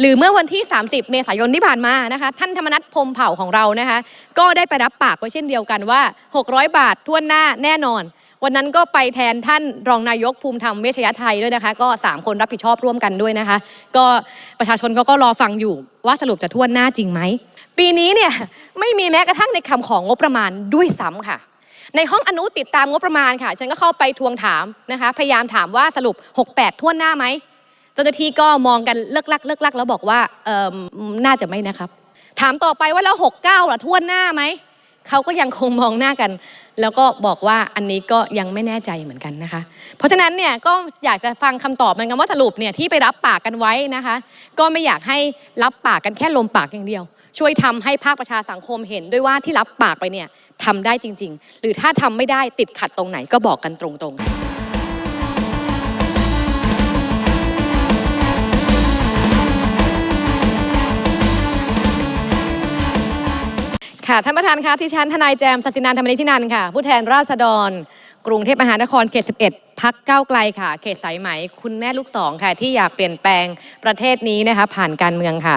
หรือเมื่อวันที่ 30 เมษายนที่ผ่านมานะคะท่านธรรมนัฐพรมเผ่าของเรานะคะก็ได้ไปรับปากไว้เช่นเดียวกันว่า 600 บาททั่วหน้าแน่นอน วันนั้นก็ไปแทนท่านรองนายกภูมิธรรมเวชยไทยด้วยนะคะ ก็ 3 คนรับผิดชอบร่วมกันด้วยนะคะ ก็ประชาชนก็ก็รอฟังอยู่ว่าสรุปจะทั่วหน้าจริงไหม ปีนี้เนี่ยไม่มีแม้กระทั่งในคำของงบประมาณด้วยซ้ำค่ะในห้องอนุติดตามงบประมาณค่ะ ฉันก็เข้าไปทวงถามนะคะ พยายามถามว่าสรุป 68ทั่วหน้าไหม เจ้าหน้าที่ก็มองกันเลิกลักเลิกลักแล้วบอกว่าเออน่าจะไม่นะครับ ถามต่อไปว่าแล้ว69ล่ะท่วนหน้าไหมเขาก็ยังคงมองหน้ากัน แล้วก็บอกว่าอันนี้ก็ยังไม่แน่ใจเหมือนกันนะคะ เพราะฉะนั้นเนี่ยก็อยากจะฟังคำตอบเหมือนกันว่าสรุปเนี่ยที่ไปรับปากกันไว้นะคะ ก็ไม่อยากให้รับปากกันแค่ลมปากอย่างเดียว ช่วยทำให้ภาคประชาสังคมเห็นด้วยว่าที่รับปากไปเนี่ยทำได้จริง ๆ หรือถ้าทำไม่ได้ติดขัดตรงไหนก็บอกกันตรงๆ ค่ะท่านประธานคะที่ฉันทนายแจมสัสินานธรรมนิธินันค่ะ ผู้แทนราษฎร กรุงเทพมหานครเขต 11 พักก้าวไกลค่ะ เขตสายไหม คุณแม่ลูกสองค่ะ ที่อยากเปลี่ยนแปลงประเทศนี้นะคะ ผ่านการเมืองค่ะ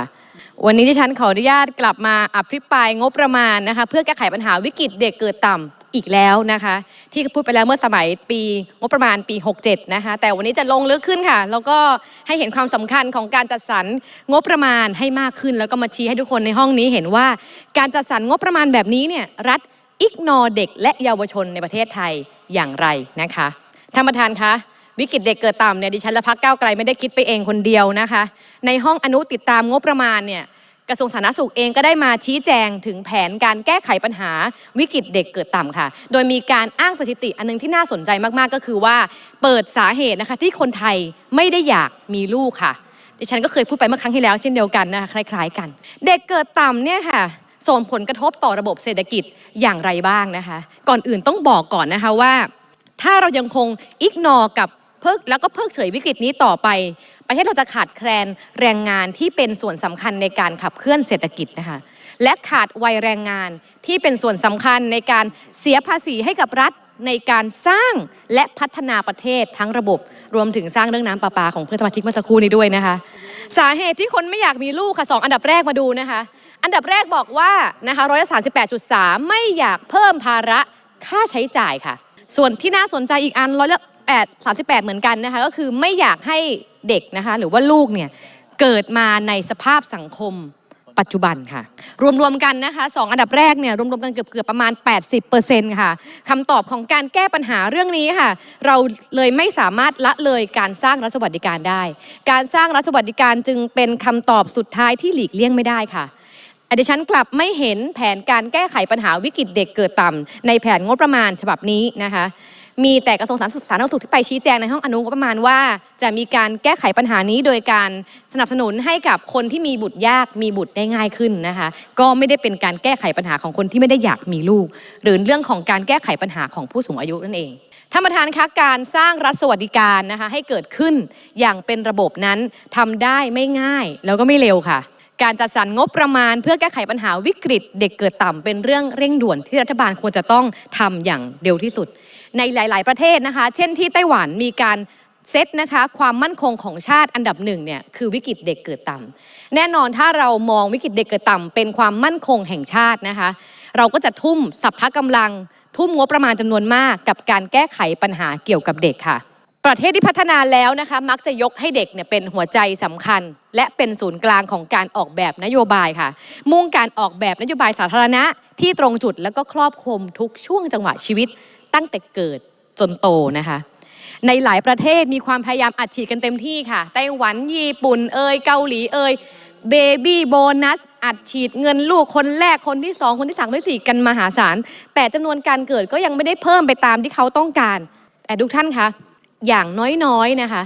วันนี้ที่ฉันขออนุญาตกลับมาอภิปรายงบประมาณนะคะ เพื่อแก้ไขปัญหาวิกฤตเด็กเกิดต่ำ อีกแล้วนะคะ ที่พูดไปแล้วเมื่อสมัยปีงบประมาณปี 67 นะคะ แต่วันนี้จะลงลึกขึ้นค่ะ แล้วก็ให้เห็นความสำคัญของการจัดสรรงบประมาณให้มากขึ้น แล้วก็มาชี้ให้ทุกคนในห้องนี้เห็นว่า การจัดสรรงบประมาณแบบนี้เนี่ยรัฐอิกนอเด็ก และเยาวชนในประเทศไทยอย่างไรนะคะท่านประธานคะวิกฤตเด็กเกิดต่ำเนี่ยดิฉันและพักเก้าไกลไม่ได้คิดไปเองคนเดียวนะคะ ในห้องอนุติดตามงบประมาณเนี่ย กระทรวงสาธารณสุขเองก็ได้มาชี้แจงถึงแผนการแก้ไขปัญหาวิกฤตเด็กเกิดต่ำค่ะ โดยมีการอ้างสถิติอันนึงที่น่าสนใจมากๆ ก็คือว่าเปิดสาเหตุนะคะที่คนไทยไม่ได้อยากมีลูกค่ะ ดิฉันก็เคยพูดไปเมื่อครั้งที่แล้วเช่นเดียวกันนะคะคล้าย ๆ กัน เด็กเกิดต่ำเนี่ยค่ะส่งผลกระทบต่อระบบเศรษฐกิจอย่างไรบ้างนะคะ ก่อนอื่นต้องบอกก่อนนะคะว่า ถ้าเรายังคงอิกนอกับ เพิกแล้วก็เพิกเฉยวิกฤตนี้ต่อไป ประเทศเราจะขาดแคลนแรงงานที่เป็นส่วนสำคัญในการขับเคลื่อนเศรษฐกิจนะคะและขาดวัยแรงงานที่เป็นส่วนสำคัญในการเสียภาษีให้กับรัฐในการสร้างและพัฒนาประเทศทั้งระบบ รวมถึงสร้างเรื่องน้ำประปาของเพื่อนสมาชิกเมื่อสักครู่นี้ด้วยนะคะ สาเหตุที่คนไม่อยากมีลูกค่ะสองอันดับแรกมาดูนะคะ อันดับแรกบอกว่านะคะร้อยสามสิบแปดจุดสามไม่อยากเพิ่มภาระค่าใช้จ่ายค่ะ ส่วนที่น่าสนใจอีกอันร้อยละ แปดสามสิบแปดเหมือนกันนะคะก็คือไม่อยากให้เด็กนะคะหรือว่าลูกเนี่ยเกิดมาในสภาพสังคมปัจจุบันค่ะ รวมๆกันนะคะสองอันดับแรกเนี่ยรวมๆกันเกือบๆประมาณ 80%ค่ะคำตอบของการแก้ปัญหาเรื่องนี้ค่ะ เราเลยไม่สามารถละเลยการสร้างรัฐสวัสดิการได้ การสร้างรัฐสวัสดิการจึงเป็นคำตอบสุดท้ายที่หลีกเลี่ยงไม่ได้ค่ะอดิฉันกลับไม่เห็นแผนการแก้ไขปัญหาวิกฤตเด็กเกิดต่ำในแผนงบประมาณฉบับนี้นะคะ มีแต่กระทรวงสาธารณสุขที่ไปชี้แจงในห้องอนุงบประมาณว่า จะมีการแก้ไขปัญหานี้โดยการสนับสนุนให้กับคนที่มีบุตรยากมีบุตรได้ง่ายขึ้นนะคะ ก็ไม่ได้เป็นการแก้ไขปัญหาของคนที่ไม่ได้อยากมีลูก หรือเรื่องของการแก้ไขปัญหาของผู้สูงอายุนั่นเองท่านประธานคะการสร้างรัฐสวัสดิการนะคะให้เกิดขึ้นอย่างเป็นระบบนั้นทำได้ไม่ง่ายแล้วก็ไม่เร็วค่ะ การจัดสรรงบประมาณเพื่อแก้ไขปัญหาวิกฤต เด็กเกิดต่ำเป็นเรื่องเร่งด่วนที่รัฐบาลควรจะต้องทำอย่างเร็วที่สุด ในหลาย ๆ ประเทศนะคะ เช่นที่ไต้หวันมีการเซตนะคะความมั่นคงของชาติอันดับหนึ่งเนี่ยคือวิกฤตเด็กเกิดต่ำแน่นอนถ้าเรามองวิกฤตเด็กเกิดต่ำเป็นความมั่นคงแห่งชาตินะคะ เราก็จะทุ่มสัพพะกำลัง ทุ่มงบประมาณจำนวนมากกับการแก้ไขปัญหาเกี่ยวกับเด็กค่ะ ประเทศที่พัฒนาแล้วนะคะมักจะยกให้เด็กเนี่ยเป็นหัวใจสำคัญ และเป็นศูนย์กลางของการออกแบบนโยบายค่ะ มุ่งการออกแบบนโยบายสาธารณะที่ตรงจุดแล้วก็ครอบคลุมทุกช่วงจังหวะชีวิต ตั้งแต่เกิดจนโตนะคะ ในหลายประเทศมีความพยายามอัดฉีดกันเต็มที่ค่ะไต้หวันญี่ปุ่นเอยเกาหลีเอยเบบี้โบนัสอัดฉีดเงินลูกคนแรกคนที่สองคนที่สามคนที่สี่กันมหาศาล แต่จำนวนการเกิดก็ยังไม่ได้เพิ่มไปตามที่เขาต้องการ แต่ทุกท่านคะอย่างน้อยๆนะคะ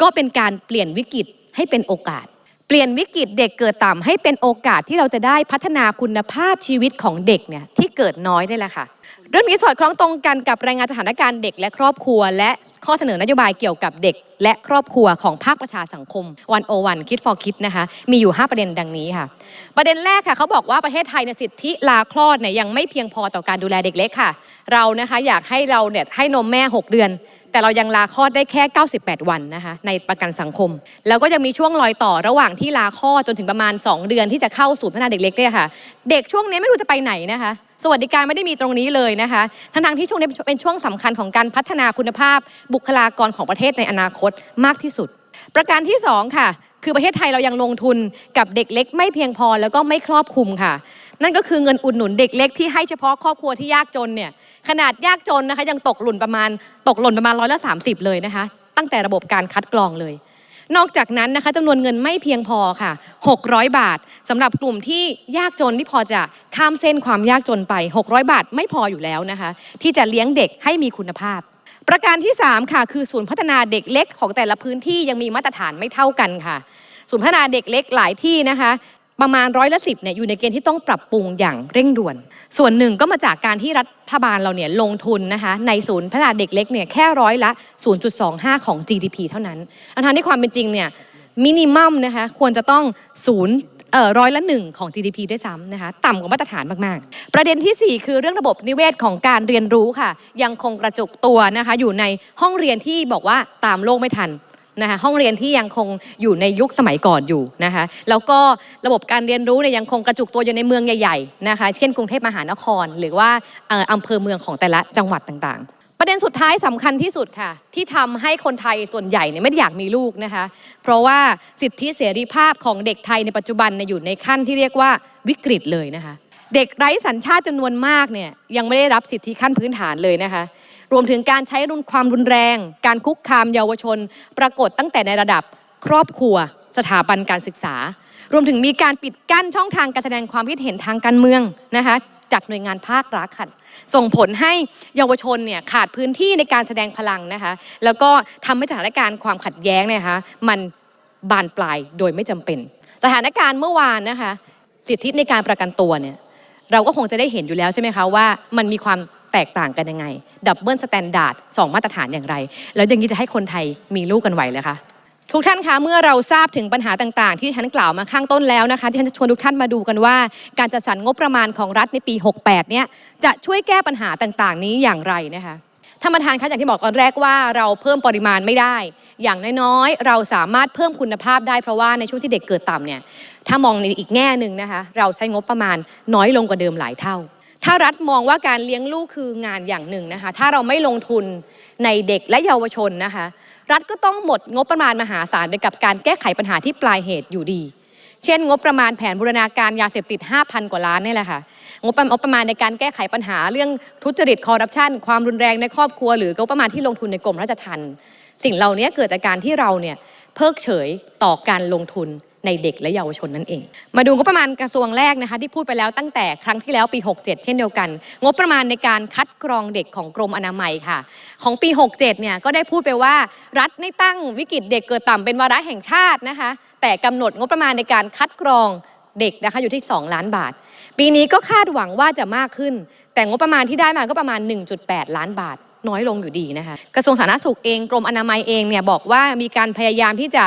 ก็เป็นการเปลี่ยนวิกฤตให้เป็นโอกาส เปลี่ยนวิกฤตเด็กเกิดต่ำให้เป็นโอกาสที่เราจะได้พัฒนาคุณภาพชีวิตของเด็กเนี่ยที่เกิดน้อยได้แหละค่ะ เรื่องนี้สอดคล้องตรงกันกับรายงานสถานการณ์เด็กและครอบครัว และข้อเสนอนโยบายเกี่ยวกับเด็ก และครอบครัวของภาคประชาสังคมวันโอวันคิด for คิดนะคะ มีอยู่ 5 ประเด็นดังนี้ค่ะ ประเด็นแรกค่ะเขาบอกว่าประเทศไทยในยสิทธิลาคลอดเนี่ยยังไม่เพียงพอต่อการดูแลเด็กเล็กค่ะ เรานะคะอยากให้เราเนี่ยให้นมแม่ 6 เดือนแต่เรายังลาคลอดได้แค่ 98 วันนะคะในประกันสังคม แล้วก็จะมีช่วงรอยต่อระหว่างที่ลาคลอดจนถึงประมาณ 2 เดือนที่จะเข้าสู่พัฒนาเด็กเล็กเนี่ยค่ะ เด็กช่วงนี้ไม่รู้จะไปไหนนะคะ สวัสดิการไม่ได้มีตรงนี้เลยนะคะทั้งทางๆที่ช่วงนี้เป็นช่วงสำคัญของการพัฒนาคุณภาพ บุคลากรของประเทศในอนาคตมากที่สุด ประการที่ 2 ค่ะ คือประเทศไทยเรายังลงทุนกับเด็กเล็ก ไม่เพียงพอแล้วก็ไม่ครอบคลุมค่ะ นั่นก็คือเงินอุดหนุนเด็กเล็กที่ให้เฉพาะครอบครัวที่ยากจนเนี่ยขนาดยากจนนะคะยังตกหล่นประมาณตกหล่นประมาณร้อยละสาเลยนะคะ ตั้งแต่ระบบการคัดกรองเลย นอกจากนั้นนะคะจำนวนเงินไม่เพียงพอค่ะ 600 บาทสำหรับกลุ่มที่ยากจนที่พอจะข้ามเส้นความยากจนไป 600 บาทไม่พออยู่แล้วนะคะ ที่จะเลี้ยงเด็กให้มีคุณภาพ ประการที่ 3 ค่ะ คือศูนย์พัฒนาเด็กเล็กของแต่ละพื้นที่ยังมีมาตรฐานไม่เท่ากันค่ะศูนย์พัฒนาเด็กเล็กหลายที่นะคะ ประมาณร้อยละสิบเนี่ยอยู่ในเกณฑ์ที่ต้องปรับปรุงอย่างเร่งด่วน ส่วนหนึ่งก็มาจากการที่รัฐบาลเราเนี่ยลงทุนนะคะในศูนย์พัฒนาเด็กเล็กเนี่ยแค่ร้อยละ 0.25 ของ GDP เท่านั้นทั้งที่ความเป็นจริงเนี่ยมินิมัมนะคะควรจะต้องศูนย์เอ่อร้อยละหนึ่งของ GDP ด้วยซ้ำนะคะต่ำกว่ามาตรฐานมาก ๆ ประเด็นทีสี่ 4 คือเรื่องระบบนิเวศของการเรียนรู้ค่ะ ยังคงกระจุกตัวนะคะอยู่ในห้องเรียนที่บอกว่าตามโลกไม่ทัน นะคะห้องเรียนที่ยังคงอยู่ในยุคสมัยก่อนอยู่นะคะแล้วก็ระบบการเรียนรู้เนี่ยยังคงกระจุกตัวอยู่ในเมืองใหญ่ๆนะคะเช่นกรุงเทพมหานคร หรือว่าอำเภอเมืองของแต่ละจังหวัดต่างๆประเด็นสุดท้ายสำคัญที่สุดค่ะ ที่ทำให้คนไทยส่วนใหญ่เนี่ยไม่อยากมีลูกนะคะ เพราะว่าสิทธิเสรีภาพของเด็กไทยในปัจจุบันเนี่ยอยู่ในขั้นที่เรียกว่าวิกฤตเลยนะคะ เด็กไร้สัญชาติจำนวนมากเนี่ยยังไม่ได้รับสิทธิขั้นพื้นฐานเลยนะคะ รวมถึงการใช้รุนความรุนแรง การคุกคามเยาวชน ปรากฏตั้งแต่ในระดับครอบครัว สถาบันการศึกษา รวมถึงมีการปิดกั้นช่องทางการแสดงความคิดเห็นทางการเมืองนะคะจากหน่วยงานภาครัฐค่ะส่งผลให้เยาวชนเนี่ยขาดพื้นที่ในการแสดงพลังนะคะแล้วก็ทำให้สถานการณ์ความขัดแย้งเนี่ยนะคะมันบานปลายโดยไม่จำเป็น สถานการณ์เมื่อวานนะคะสิทธิในการประกันตัวเนี่ยเราก็คงจะได้เห็นอยู่แล้วใช่ไหมคะว่ามันมีความ แตกต่างกันยังไง ดับเบิลสแตนดาร์ดสองมาตรฐานอย่างไร แล้วอย่างนี้จะให้คนไทยมีลูกกันไหวเลยคะทุกท่านคะเมื่อเราทราบถึงปัญหาต่างๆ ที่ฉันกล่าวมาข้างต้นแล้วนะคะที่ฉันจะชวนทุกท่านมาดูกันว่า การจัดสรรงบประมาณของรัฐในปี 68 เนี่ยจะช่วยแก้ปัญหาต่างๆ นี้อย่างไรนะคะท่านประธานคะอย่างที่บอกตอนแรกว่าเราเพิ่มปริมาณไม่ได้ อย่างน้อยๆ เราสามารถเพิ่มคุณภาพได้เพราะว่าในช่วงที่เด็กเกิดต่ำเนี่ยถ้ามองในอีกแง่หนึ่งนะคะเราใช้งบประมาณน้อยลงกว่าเดิมหลายเท่า ถ้ารัฐมองว่าการเลี้ยงลูกคืองานอย่างหนึ่งนะคะ ถ้าเราไม่ลงทุนในเด็กและเยาวชนนะคะ รัฐก็ต้องหมดงบประมาณมหาศาลไปกับการแก้ไขปัญหาที่ปลายเหตุอยู่ดี เช่น งบประมาณแผนบูรณาการยาเสพติด 5,000 กว่าล้านนี่แหละค่ะงบประมาณในการแก้ไขปัญหาเรื่องทุจริตคอร์รัปชันความรุนแรงในครอบครัว หรืองบประมาณที่ลงทุนในกรมราชทัณฑ์สิ่งเหล่านี้เกิดจากการที่เราเนี่ยเพิกเฉยต่อการลงทุน ในเด็กและเยาวชนนั่นเอง มาดูงบประมาณกระทรวงแรกนะคะ ที่พูดไปแล้วตั้งแต่ครั้งที่แล้วปี 67 เช่นเดียวกัน งบประมาณในการคัดกรองเด็กของกรมอนามัยค่ะ ของปี 67 เนี่ยก็ได้พูดไปว่า รัฐได้ตั้งวิกฤตเด็กเกิดต่ำเป็นวาระแห่งชาตินะคะ แต่กำหนดงบประมาณในการคัดกรองเด็กนะคะอยู่ที่ 2 ล้านบาท ปีนี้ก็คาดหวังว่าจะมากขึ้น แต่งบประมาณที่ได้มาก็ประมาณ 1.8 ล้านบาท น้อยลงอยู่ดีนะคะกระทรวงสาธารณสุขเองกรมอนามัยเองเนี่ยบอกว่ามีการพยายามที่จะ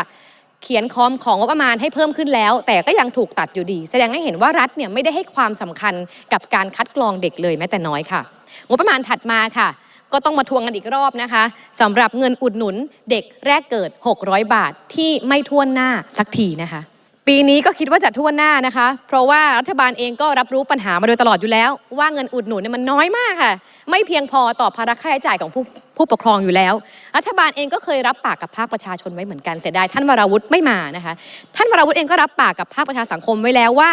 เขียนคอมของงบประมาณให้เพิ่มขึ้นแล้ว แต่ก็ยังถูกตัดอยู่ดี แสดงให้เห็นว่ารัฐเนี่ยไม่ได้ให้ความสำคัญกับการคัดกรองเด็กเลยแม้แต่น้อยค่ะ งบประมาณถัดมาค่ะ ก็ต้องมาทวงกันอีกรอบนะคะสำหรับเงินอุดหนุนเด็กแรกเกิด 600 บาทที่ไม่ท่วนหน้าสักทีนะคะ ปีนี้ก็คิดว่าจะทั่วหน้านะคะ เพราะว่ารัฐบาลเองก็รับรู้ปัญหามาโดยตลอดอยู่แล้ว ว่าเงินอุดหนุนเนี่ยมันน้อยมากค่ะ ไม่เพียงพอต่อภาระค่าใช้จ่ายของผู้ผู้ปกครองอยู่แล้ว รัฐบาลเองก็เคยรับปากกับภาคประชาชนไว้เหมือนกันเสียดายท่านวราวุฒิไม่มานะคะ ท่านวราวุฒิเองก็รับปากกับภาคประชาสังคมไว้แล้วว่า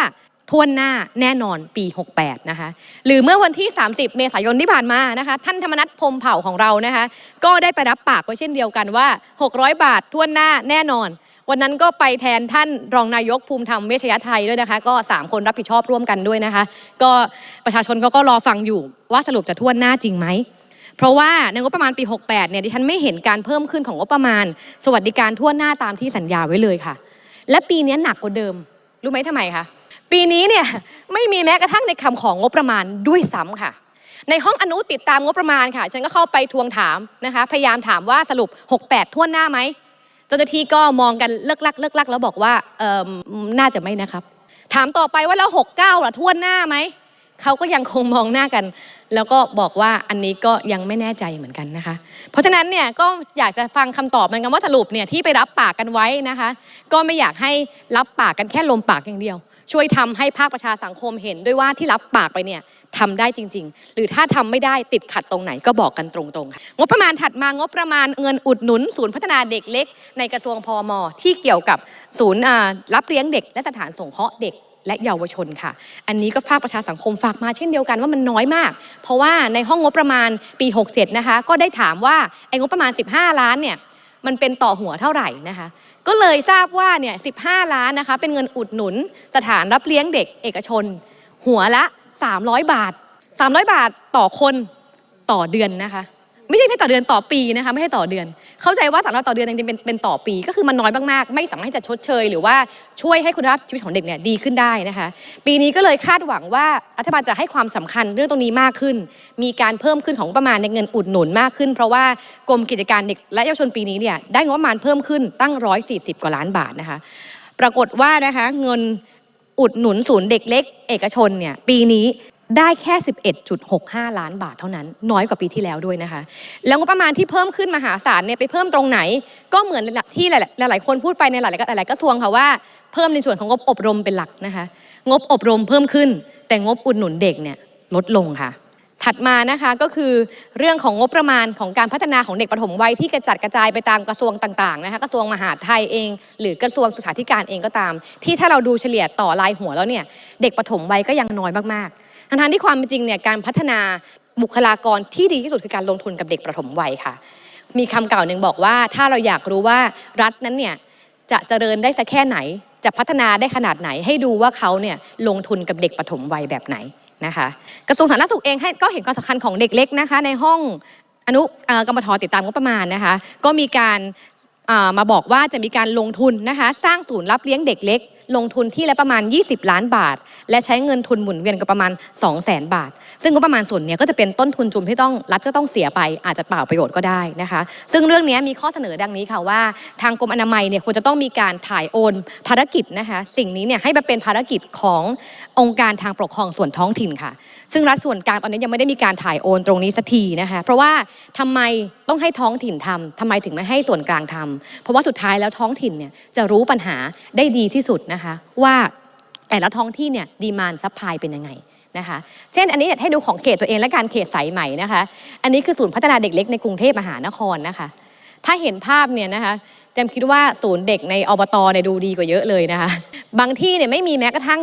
ทั่วหน้าแน่นอนปี 68 นะคะ หรือเมื่อวันที่ 30 เมษายนที่ผ่านมานะคะ ท่านธรรมนัฐพรมเผ่าของเรานะคะ ก็ได้ไปรับปากไว้เช่นเดียวกันว่า 600 บาททั่วหน้าแน่นอน วันนั้นก็ไปแทนท่านรองนายกภูมิธรรมเวชยไทยด้วยนะคะ ก็ 3 คนรับผิดชอบร่วมกันด้วยนะคะ ก็ประชาชนก็ก็รอฟังอยู่ว่าสรุปจะท่วหน้าจริงไหมเพราะว่าในงบประมาณปี 68 เนี่ยดิฉันไม่เห็นการเพิ่มขึ้นของงบประมาณ สวัสดิการทั่วหน้าตามที่สัญญาไว้เลยค่ะ และปีนี้หนักกว่าเดิม รู้ไหมทำไมคะปีนี้เนี่ยไม่มีแม้กระทั่งในคำของงบประมาณด้วยซ้ำค่ะ ในห้องอนุติดตามงบประมาณค่ะ ฉันก็เข้าไปทวงถามนะคะ พยายามถามว่าสรุป 68 ทั่วหน้าไหม จ้าหน้าที่ก็มองกันเลิกลักเลิกลักแล้วบอกว่าเออน่าจะไม่นะครับ ถามต่อไปว่าแล้วหกเก้าล่ะทั่วหน้าไหม เขาก็ยังคงมองหน้ากัน แล้วก็บอกว่าอันนี้ก็ยังไม่แน่ใจเหมือนกันนะคะ เพราะฉะนั้นเนี่ยก็อยากจะฟังคำตอบเหมือนกันว่าสรุปเนี่ยที่ไปรับปากกันไว้นะคะ ก็ไม่อยากให้รับปากกันแค่ลมปากอย่างเดียว ช่วยทำให้ภาคประชาสังคมเห็นด้วยว่าที่รับปากไปเนี่ยทำได้จริง ๆ หรือถ้าทำไม่ได้ติดขัดตรงไหนก็บอกกันตรงๆค่ะงบประมาณถัดมางบประมาณเงินอุดหนุน ศูนย์พัฒนาเด็กเล็ก ในกระทรวงพอมที่เกี่ยวกับศูนย์รับเลี้ยงเด็ก และสถานสงเคราะห์เด็ก และเยาวชนค่ะ อันนี้ก็ภาคประชาสังคมฝากมาเช่นเดียวกันว่ามันน้อยมาก เพราะว่าในห้องงบประมาณปี 67 นะคะ ก็ได้ถามว่าไอ้งบประมาณ 15 ล้านเนี่ยมันเป็นต่อหัวเท่าไหร่นะคะ ก็เลยทราบว่าเนี่ย15 ล้านนะคะ เป็นเงินอุดหนุนสถานรับเลี้ยงเด็กเอกชน หัวละ 300 บาท 300 บาทต่อคนต่อเดือนนะคะ ไม่ใช่แค่ต่อเดือนต่อปีนะคะไม่ใช่ต่อเดือน เข้าใจว่าสำหรับต่อเดือนจริงๆเป็นเป็นต่อปี ก็คือมันน้อยมากๆ ไม่สามารถที่จะชดเชย หรือว่าช่วยให้คุณภาพชีวิตของเด็กเนี่ยดีขึ้นได้นะคะ ปีนี้ก็เลยคาดหวังว่ารัฐบาลจะให้ความสำคัญเรื่องตรงนี้มากขึ้น มีการเพิ่มขึ้นของประมาณในเงินอุดหนุนมากขึ้น เพราะว่ากรมกิจการเด็กและเยาวชนปีนี้เนี่ยได้งบประมาณเพิ่มขึ้นตั้ง 140 กว่าล้านบาทนะคะ ปรากฏว่านะคะเงินอุดหนุนศูนย์เด็กเล็ก เอกชนเนี่ยปีนี้ ได้แค่ 11.65 ล้านบาทเท่านั้น น้อยกว่าปีที่แล้วด้วยนะคะ แล้วงบประมาณที่เพิ่มขึ้นมหาศาลเนี่ยไปเพิ่มตรงไหน ก็เหมือนที่หลายๆหลายคนพูดไปในหลายๆหลาย ๆ กระทรวงค่ะว่าเพิ่มในส่วนของงบอบรมเป็นหลักนะคะ งบอบรมเพิ่มขึ้น แต่งบอุดหนุนเด็กเนี่ยลดลงค่ะ ถัดมานะคะก็คือเรื่องของงบประมาณของการพัฒนาของเด็กปฐมวัยที่กระจัดกระจายไปตามกระทรวงต่างๆนะคะกระทรวงมหาดไทยเอง หรือกระทรวงศึกษาธิการเองก็ตาม ที่ถ้าเราดูเฉลี่ยต่อรายหัวแล้วเนี่ยเด็กปฐมวัยก็ยังน้อยมากๆ ทั้งที่ความเป็นจริงเนี่ยการพัฒนาบุคลากรที่ดีที่สุดคือการลงทุนกับเด็กปฐมวัยค่ะ มีคำเก่าหนึ่งบอกว่า ถ้าเราอยากรู้ว่ารัฐนั้นเนี่ยจะเจริญได้สักแค่ไหน จะพัฒนาได้ขนาดไหน ให้ดูว่าเขาเนี่ยลงทุนกับเด็กปฐมวัยแบบไหนนะคะกระทรวงสาธารณสุขเองให้ก็เห็นความสำคัญของเด็กเล็กนะคะ ในห้องอนุกรรมธรติดตามงบประมาณนะคะ ก็มีการมาบอกว่าจะมีการลงทุนนะคะ สร้างศูนย์รับเลี้ยงเด็กเล็ก ลงทุนที่ละประมาณ 20 ล้านบาท และใช้เงินทุนหมุนเวียนก็ประมาณ 2 0 0 0 0 0 บาท ซึ่งก็ประมาณส่วนเนี้ยก็จะเป็นต้นทุนจุมที่ต้องรัฐก็ต้องเสียไปอาจจะเปล่าประโยชน์ก็ได้นะคะ ซึ่งเรื่องนี้มีข้อเสนอดังนี้ค่ะว่า ทางกรมอนามัยเนี่ยควรจะต้องมีการถ่ายโอนภารกิจนะคะสิ่งนี้เนี่ยให้มาเป็นภารกิจขององค์การทางปกครองส่วนท้องถิ่นค่ะ ซึ่งรัฐส่วนกลางตอนนี้ยังไม่ได้มีการถ่ายโอนตรงนี้สักทีนะคะเพราะว่าทำไมต้องให้ท้องถิ่นทำทำไมถึงไม่ให้ส่วนกลางทำเพราะว่าสุดท้ายแล้วท้องถิ่นเนี่ยจะรู้ปัญหาได้ดีที่สุดนะคะว่าแต่ละท้องที่เนี่ยดีมานซัพพลายเป็นยังไงนะคะเช่นอันนี้เนี่ยให้ดูของเขตตัวเองและการเขตสายใหม่นะคะอันนี้คือศูนย์พัฒนาเด็กเล็กในกรุงเทพมหานครนะคะถ้าเห็นภาพเนี่ยนะคะจมคิดว่าศูนย์เด็กในอบตเนี่ยดูดีกว่าเยอะเลยนะคะ บางที่เนี่ยไม่มีแม้กระทั่ง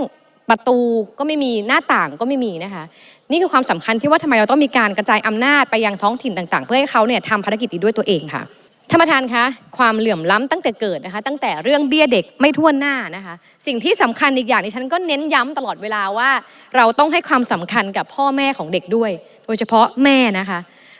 ประตูก็ไม่มีหน้าต่างก็ไม่มีนะคะ นี่คือความสำคัญที่ว่าทำไมเราต้องมีการกระจายอำนาจไปยังท้องถิ่นต่าง ๆ เพื่อให้เขาเนี่ยทำภารกิจนี้ด้วยตัวเองค่ะ ท่านประธานคะความเหลื่อมล้ำตั้งแต่เกิดนะคะ ตั้งแต่เรื่องเบี้ยเด็กไม่ทั่วหน้านะคะ สิ่งที่สำคัญอีกอย่างที่ฉันก็เน้นย้ำตลอดเวลาว่า เราต้องให้ความสำคัญกับพ่อแม่ของเด็กด้วย โดยเฉพาะแม่นะคะ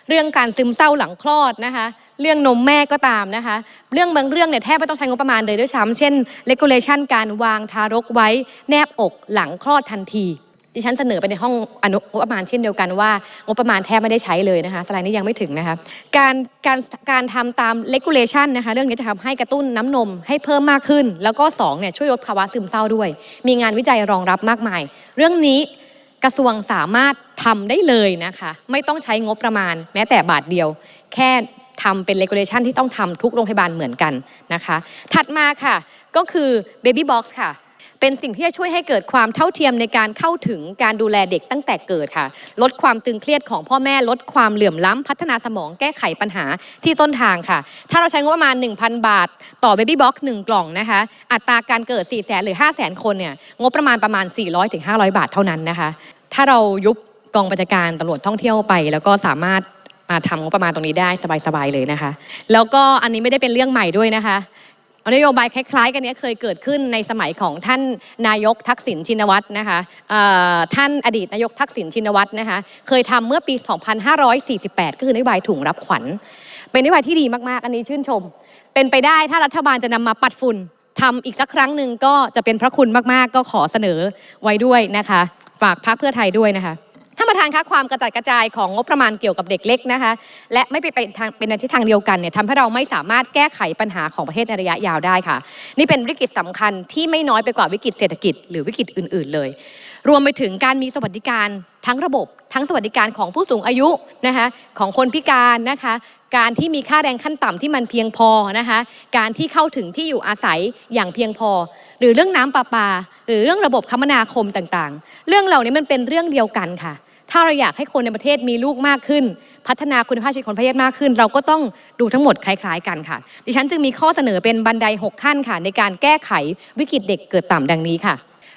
เรื่องการซึมเศร้าหลังคลอดนะคะ เรื่องนมแม่ก็ตามนะคะ เรื่องบางเรื่องเนี่ยแทบไม่ต้องใช้งบประมาณเลยด้วยซ้ำเช่น regulation การวางทารกไว้แนบอกหลังคลอดทันที ดิฉันเสนอไปในห้องอนุงบประมาณเช่นเดียวกันว่างบประมาณแทบไม่ได้ใช้เลยนะคะสไลด์นี้ยังไม่ถึงนะคะการการการทำตาม regulation นะคะเรื่องนี้จะทำให้กระตุ้นน้ำนมให้เพิ่มมากขึ้น แล้วก็สองเนี่ยช่วยลดภาวะซึมเศร้าด้วย มีงานวิจัยรองรับมากมาย เรื่องนี้กระทรวงสามารถทำได้เลยนะคะไม่ต้องใช้งบประมาณ แม้แต่บาทเดียว แค่ทำเป็น regulation ที่ต้องทำทุกโรงพยาบาลเหมือนกันนะคะถัดมาค่ะก็คือ baby box ค่ะ เป็นสิ่งที่จะช่วยให้เกิดความเท่าเทียมในการเข้าถึงการดูแลเด็กตั้งแต่เกิดค่ะ ลดความตึงเครียดของพ่อแม่ ลดความเหลื่อมล้ำพัฒนาสมองแก้ไขปัญหาที่ต้นทางค่ะ ถ้าเราใช้งบประมาณ 1,000 บาท ต่อ baby box 1กซ์หกล่องนะคะ อัตราการเกิด 4 0 0แสนหรือ 5 0 0แสนคนเนี่ยงบประมาณประมาณ 400ถึง500 บาทเท่านั้นนะคะ ถ้าเรายุบกองบัญชาการตำรวจท่องเที่ยวไป แล้วก็สามารถมาทำงบประมาณตรงนี้ได้สบายๆเลยนะคะ แล้วก็อันนี้ไม่ได้เป็นเรื่องใหม่ด้วยนะคะ นโยบายคล้ายๆ กันนี้เคยเกิดขึ้นในสมัยของท่านนายกทักษิณชินวัตรนะคะท่านอดีตนายกทักษิณชินวัตรนะคะเคยทำเมื่อปี 2548 ก็คือนโยบายถุงรับขวัญ เป็นนโยบายที่ดีมากๆ อันนี้ชื่นชม เป็นไปได้ถ้ารัฐบาลจะนำมาปัดฝุ่นทำอีกสักครั้งหนึ่งก็จะเป็นพระคุณมากๆ ก็ขอเสนอไว้ด้วยนะคะ ฝากพรรคเพื่อไทยด้วยนะคะ ท่านประธานประธานคะความกระจัดกระจายของงบประมาณเกี่ยวกับเด็กเล็กนะคะ และไม่ไปเป็นทางเป็นในทิศทางเดียวกันเนี่ยทำให้เราไม่สามารถแก้ไขปัญหาของประเทศในระยะยาวได้ค่ะ นี่เป็นวิกฤตสำคัญที่ไม่น้อยไปกว่าวิกฤตเศรษฐกิจหรือวิกฤตอื่น ๆ เลย รวมไปถึงการมีสวัสดิการทั้งระบบ ทั้งสวัสดิการของผู้สูงอายุนะคะของคนพิการนะคะการที่มีค่าแรงขั้นต่ำที่มันเพียงพอนะคะการที่เข้าถึงที่อยู่อาศัยอย่างเพียงพอ หรือเรื่องน้ำประปา หรือเรื่องระบบคมนาคมต่างๆ เรื่องเหล่านี้มันเป็นเรื่องเดียวกันค่ะ ถ้าเราอยากให้คนในประเทศมีลูกมากขึ้น พัฒนาคุณภาพชีวิตของประเทศมากขึ้น เราก็ต้องดูทั้งหมดคล้าย ๆ กันค่ะ ดิฉันจึงมีข้อเสนอเป็นบันได 6 ขั้นค่ะ ในการแก้ไขวิกฤตเด็กเกิดต่ำดังนี้ค่ะ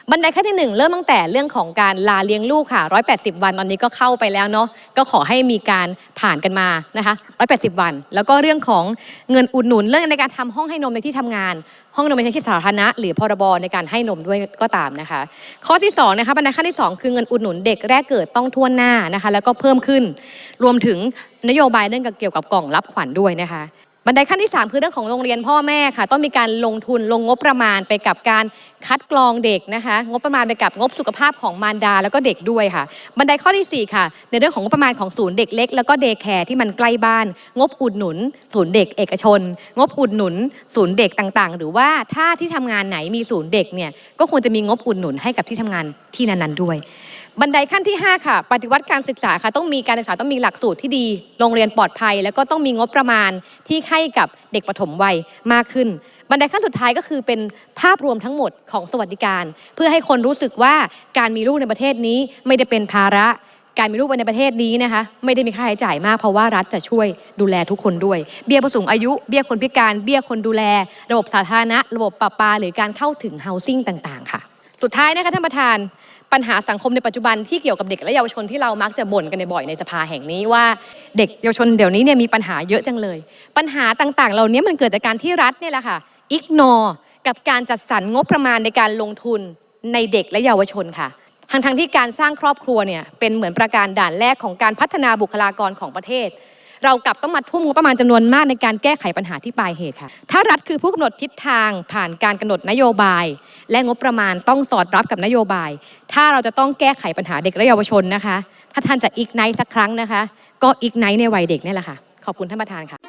บันไดขั้นที่หนึ่งเริ่มตั้งแต่เรื่องของการลาเลี้ยงลูกค่ะ 180 วันตอนนี้ก็เข้าไปแล้วเนาะก็ขอให้มีการผ่านกันมานะคะ180 วัน แล้วก็เรื่องของเงินอุดหนุนเรื่องในการทำห้องให้นมในที่ทำงาน ห้องนมในที่สาธารณะ หรือพรบในการให้นมด้วยก็ตามนะคะ ข้อที่2นะคะบันไดขั้นที่ 2 คือเงินอุดหนุนเด็กแรกเกิดต้องทั่วหน้านะคะ แล้วก็เพิ่มขึ้น รวมถึงนโยบายเรื่องเกี่ยวกับกล่องรับขวัญด้วยนะคะ บันไดขั้นที่ 3 คือเรื่องของโรงเรียนพ่อแม่ค่ะ ต้องมีการลงทุนลงงบประมาณไปกับการคัดกรองเด็กนะคะ งบประมาณไปกับงบสุขภาพของมารดาแล้วก็เด็กด้วยค่ะ บันไดข้อทีสี่4 ค่ะ ในเรื่องของงบประมาณของศูนย์เด็กเล็ก แล้วก็เดย์แคร์ที่มันใกล้บ้าน งบอุดหนุน ศูนย์เด็กเอกชน งบอุดหนุน ศูนย์เด็กต่างๆ หรือว่าถ้าที่ทำงานไหนมีศูนย์เด็กเนี่ยก็ควรจะมีงบอุดหนุนให้กับที่ทำงานที่นั้นๆด้วย บันไดขั้นที่ 5 ค่ะ ปฏิวัติการศึกษาค่ะ ต้องมีการศึกษาต้องมีหลักสูตรที่ดี โรงเรียนปลอดภัย แล้วก็ต้องมีงบประมาณที่ให้กับเด็กปฐมวัยมากขึ้น บันไดขั้นสุดท้ายก็คือเป็นภาพรวมทั้งหมดของสวัสดิการ เพื่อให้คนรู้สึกว่าการมีลูกในประเทศนี้ไม่ได้เป็นภาระการมีลูกในประเทศนี้นะคะไม่ได้มีค่าใช้จ่ายมากเพราะว่ารัฐจะช่วยดูแลทุกคนด้วย เบี้ยผู้สูงอายุ เบี้ยคนพิการเบี้ยคนดูแล ระบบสาธารณะ ระบบประปา หรือการเข้าถึง housing ต่าง ๆ ค่ะ สุดท้ายนะคะท่านประธาน ปัญหาสังคมในปัจจุบันที่เกี่ยวกับเด็กและเยาวชนที่เรามักจะบ่นกันบ่อยในสภาแห่งนี้ว่าเด็กเยาวชนเดี๋ยวนี้เนี่ยมีปัญหาเยอะจังเลย ปัญหาต่างๆ เหล่านี้มันเกิดจากการที่รัฐเนี่ยแหละค่ะอิกนอกับการจัดสรรงบประมาณในการลงทุนในเด็กและเยาวชนค่ะทั้งทงๆที่การสร้างครอบครัวเนี่ยเป็นเหมือนประการด่านแรกของการพัฒนาบุคลากรของประเทศ เรากลับต้องมาทุ่มงบประมาณจำนวนมากในการแก้ไขปัญหาที่ปลายเหตุค่ะ ถ้ารัฐคือผู้กำหนดทิศทางผ่านการกำหนดนโยบาย และงบประมาณต้องสอดรับกับนโยบาย ถ้าเราจะต้องแก้ไขปัญหาเด็กและเยาวชนนะคะ ถ้าท่านจะอีกไนท์สักครั้งนะคะ ก็อีกไนท์ในวัยเด็กนี่แหละค่ะ ขอบคุณท่านประธานค่ะ